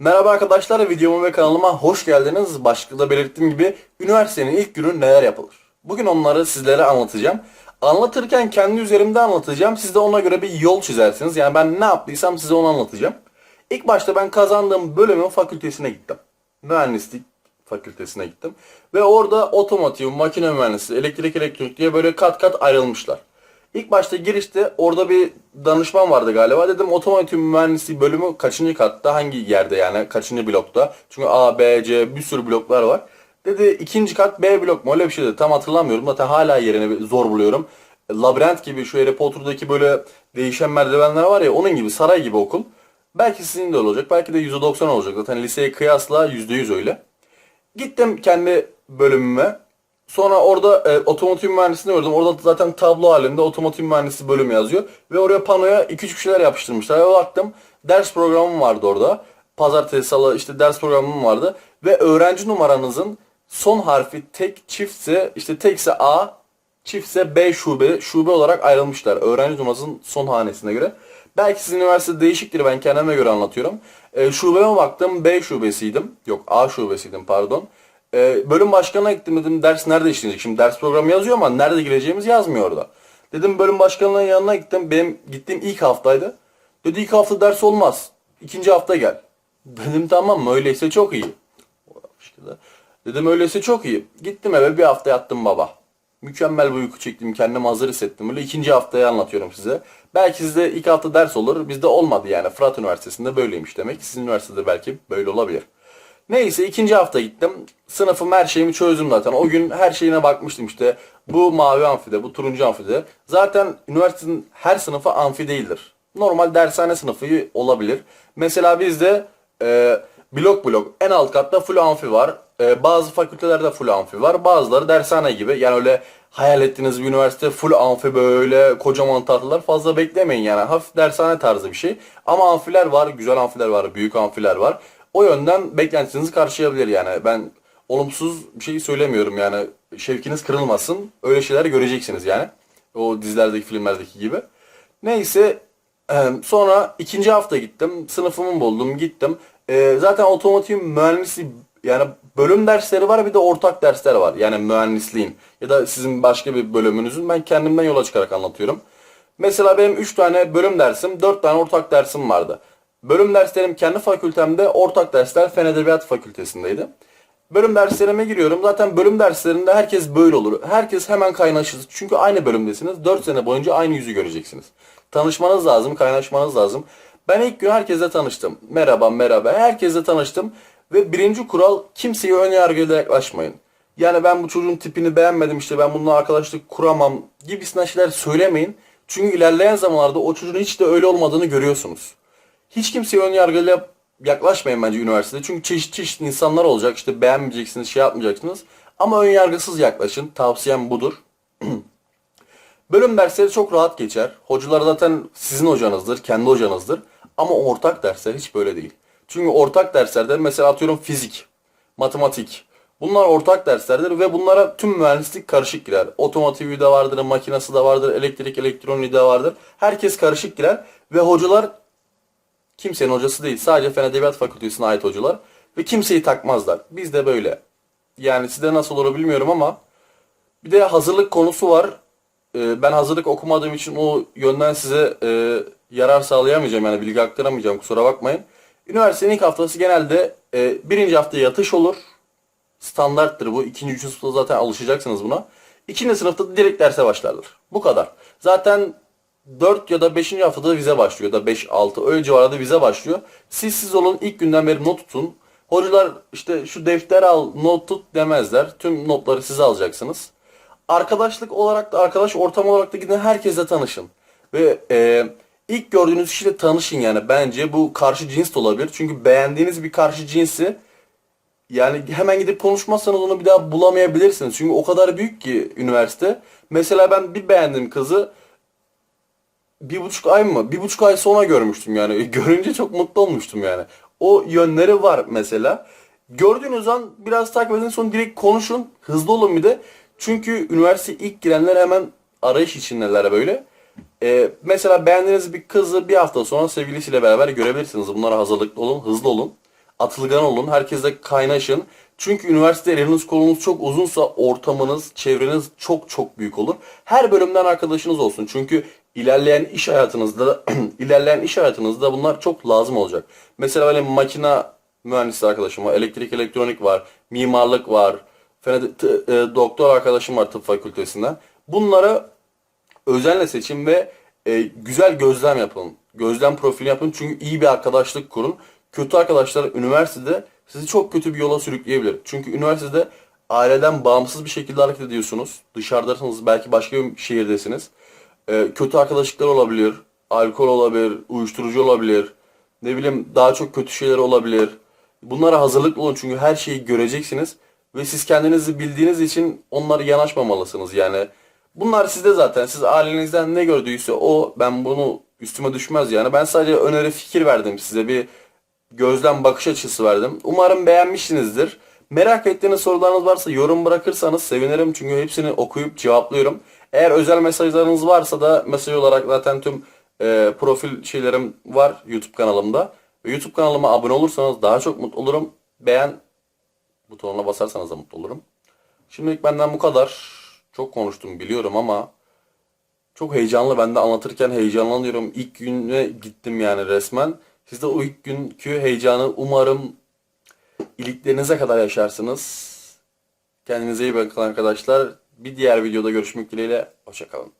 Merhaba arkadaşlar, videoma ve kanalıma hoş geldiniz. Başlıkta da belirttiğim gibi üniversitenin ilk günü neler yapılır? Bugün onları sizlere anlatacağım. Anlatırken kendi üzerimde anlatacağım. Siz de ona göre bir yol çizersiniz. Yani ben ne yaptıysam size onu anlatacağım. İlk başta ben kazandığım bölümün fakültesine gittim. Mühendislik fakültesine gittim. Ve orada otomotiv, makine mühendisliği, elektrik elektronik diye böyle kat kat ayrılmışlar. İlk başta girişte orada bir danışman vardı galiba. Dedim otomotiv mühendisliği bölümü kaçıncı katta, hangi yerde yani kaçıncı blokta? Çünkü A, B, C bir sürü bloklar var. Dedi ikinci kat B blok mu öyle bir şey dedi. Tam hatırlamıyorum. Zaten hala yerini zor buluyorum. Labirent gibi şu Harry Potter'daki böyle değişen merdivenler var ya onun gibi saray gibi okul. Belki sizin de olacak. Belki de %90 olacak. Zaten liseye kıyasla %100 öyle. Gittim kendi bölümüme. Sonra orada e, otomotiv mühendisliğini gördüm. Orada zaten tablo halinde otomotiv mühendisliği bölümü yazıyor. Ve oraya panoya 2-3 bir şeyler yapıştırmışlar. Ve baktım ders programım vardı orada. Pazartesi, salı işte ders programım vardı. Ve öğrenci numaranızın son harfi tek çiftse işte tekse A, çiftse B şube, şube olarak ayrılmışlar. Öğrenci numarasının son hanesine göre. Belki sizin üniversite değişiktir ben kendime göre anlatıyorum. E, şubeme baktım B şubesiydim. Yok A şubesiydim pardon. E, bölüm başkanına gittim dedim ders nerede işlenecek? Şimdi ders programı yazıyor ama nerede gireceğimiz yazmıyor orada. Dedim bölüm başkanının yanına gittim. Benim gittiğim ilk haftaydı. Dedi ilk hafta ders olmaz. İkinci hafta gel. Dedim tamam mı öyleyse çok iyi. Dedim öyleyse çok iyi. Gittim eve bir hafta yattım baba. Mükemmel bir uyku çektim. Kendimi hazır hissettim. Böyle ikinci haftayı anlatıyorum size. Belki sizde ilk hafta ders olur. Bizde olmadı yani. Fırat Üniversitesi'nde böyleymiş demek. Sizin üniversitede belki böyle olabilir. Neyse ikinci hafta gittim. Sınıfım her şeyimi çözdüm zaten. O gün her şeyine bakmıştım işte. Bu mavi amfide, bu turuncu amfide. Zaten üniversitenin her sınıfı amfi değildir. Normal dershane sınıfı olabilir. Mesela bizde e, blok blok en alt katta full amfi var. E, bazı fakültelerde full amfi var. Bazıları dershane gibi. Yani öyle hayal ettiğiniz bir üniversite full amfi böyle kocaman tahtalar fazla beklemeyin yani. Hafif dershane tarzı bir şey. Ama amfiler var, güzel amfiler var, büyük amfiler var. O yönden beklentinizi karşılayabilir yani. Ben olumsuz bir şey söylemiyorum yani. Şevkiniz kırılmasın. Öyle şeyler göreceksiniz yani. O dizilerdeki, filmlerdeki gibi. Neyse ee, sonra ikinci hafta gittim. Sınıfımı buldum. Gittim. Zaten otomotiv mühendisliği yani bölüm dersleri var bir de ortak dersler var. Yani mühendisliğin ya da sizin başka bir bölümünüzün ben kendimden yola çıkarak anlatıyorum. Mesela benim 3 tane bölüm dersim, 4 tane ortak dersim vardı. Bölüm derslerim kendi fakültemde, ortak dersler Fen Edebiyat Fakültesindeydi. Bölüm derslerime giriyorum. Zaten bölüm derslerinde herkes böyle olur. Herkes hemen kaynaşır. Çünkü aynı bölümdesiniz. 4 sene boyunca aynı yüzü göreceksiniz. Tanışmanız lazım, kaynaşmanız lazım. Ben ilk gün herkesle tanıştım. Merhaba, merhaba. Herkesle tanıştım. Ve birinci kural kimseye ön yargıyla yaklaşmayın. Yani ben bu çocuğun tipini beğenmedim işte ben bununla arkadaşlık kuramam gibisinden şeyler söylemeyin. Çünkü ilerleyen zamanlarda o çocuğun hiç de öyle olmadığını görüyorsunuz. Hiç kimseye ön yargıyla yaklaşmayın bence üniversitede. Çünkü çeşit çeşit insanlar olacak. İşte beğenmeyeceksiniz, şey yapmayacaksınız. Ama ön yargısız yaklaşın. Tavsiyem budur. Bölüm dersleri çok rahat geçer. Hocalar zaten sizin hocanızdır, kendi hocanızdır. Ama ortak dersler hiç böyle değil. Çünkü ortak derslerde mesela atıyorum fizik, matematik. Bunlar ortak derslerdir ve bunlara tüm mühendislik karışık girer. Otomotivi de vardır, makinası da vardır, elektrik, elektroniği de vardır. Herkes karışık girer ve hocalar kimsenin hocası değil. Sadece Fen Edebiyat Fakültesine ait hocalar ve kimseyi takmazlar. Biz de böyle. Yani sizde nasıl olur bilmiyorum ama bir de hazırlık konusu var. Ee, ben hazırlık okumadığım için o yönden size e, yarar sağlayamayacağım yani bilgi aktaramayacağım kusura bakmayın. Üniversitenin ilk haftası genelde e, birinci hafta yatış olur. Standarttır bu. İkinci, üçüncü sınıfta zaten alışacaksınız buna. İkinci sınıfta direkt derse başlarlar. Bu kadar. Zaten 4 ya da 5. haftada vize başlıyor da 5-6 öyle civarında vize başlıyor. Siz siz olun ilk günden beri not tutun. Hocalar işte şu defter al not tut demezler. Tüm notları siz alacaksınız. Arkadaşlık olarak da arkadaş ortam olarak da gidin herkesle tanışın. Ve e, ilk gördüğünüz kişiyle tanışın yani bence bu karşı cins de olabilir. Çünkü beğendiğiniz bir karşı cinsi yani hemen gidip konuşmazsanız onu bir daha bulamayabilirsiniz. Çünkü o kadar büyük ki üniversite. Mesela ben bir beğendim kızı bir buçuk ay mı? Bir buçuk ay sonra görmüştüm yani. Görünce çok mutlu olmuştum yani. O yönleri var mesela. Gördüğünüz an biraz takip edin sonra direkt konuşun. Hızlı olun bir de. Çünkü üniversite ilk girenler hemen arayış içindeler böyle. Ee, mesela beğendiğiniz bir kızı bir hafta sonra sevgilisiyle beraber görebilirsiniz. Bunlara hazırlıklı olun, hızlı olun. Atılgan olun. Herkesle kaynaşın. Çünkü üniversite eliniz kolunuz çok uzunsa ortamınız, çevreniz çok çok büyük olur. Her bölümden arkadaşınız olsun. Çünkü ilerleyen iş hayatınızda ilerleyen iş hayatınızda bunlar çok lazım olacak. Mesela böyle makina mühendisi arkadaşım var, elektrik elektronik var, mimarlık var, fena- e, doktor arkadaşım var tıp fakültesinden. Bunlara özenle seçin ve e, güzel gözlem yapın. Gözlem profili yapın çünkü iyi bir arkadaşlık kurun. Kötü arkadaşlar üniversitede sizi çok kötü bir yola sürükleyebilir. Çünkü üniversitede aileden bağımsız bir şekilde hareket ediyorsunuz. Dışarıdasınız belki başka bir şehirdesiniz. E, kötü arkadaşlıklar olabilir, alkol olabilir, uyuşturucu olabilir. Ne bileyim daha çok kötü şeyler olabilir. Bunlara hazırlıklı olun çünkü her şeyi göreceksiniz ve siz kendinizi bildiğiniz için onlara yanaşmamalısınız yani. Bunlar sizde zaten. Siz ailenizden ne gördüyse o ben bunu üstüme düşmez yani. Ben sadece öneri fikir verdim size bir gözlem bakış açısı verdim. Umarım beğenmişsinizdir. Merak ettiğiniz sorularınız varsa yorum bırakırsanız sevinirim çünkü hepsini okuyup cevaplıyorum. Eğer özel mesajlarınız varsa da mesaj olarak zaten tüm e, profil şeylerim var YouTube kanalımda. YouTube kanalıma abone olursanız daha çok mutlu olurum. Beğen butonuna basarsanız da mutlu olurum. Şimdilik benden bu kadar. Çok konuştum biliyorum ama çok heyecanlı. Ben de anlatırken heyecanlanıyorum. İlk güne gittim yani resmen. Siz de o ilk günkü heyecanı umarım iliklerinize kadar yaşarsınız. Kendinize iyi bakın arkadaşlar. Bir diğer videoda görüşmek dileğiyle. Hoşçakalın.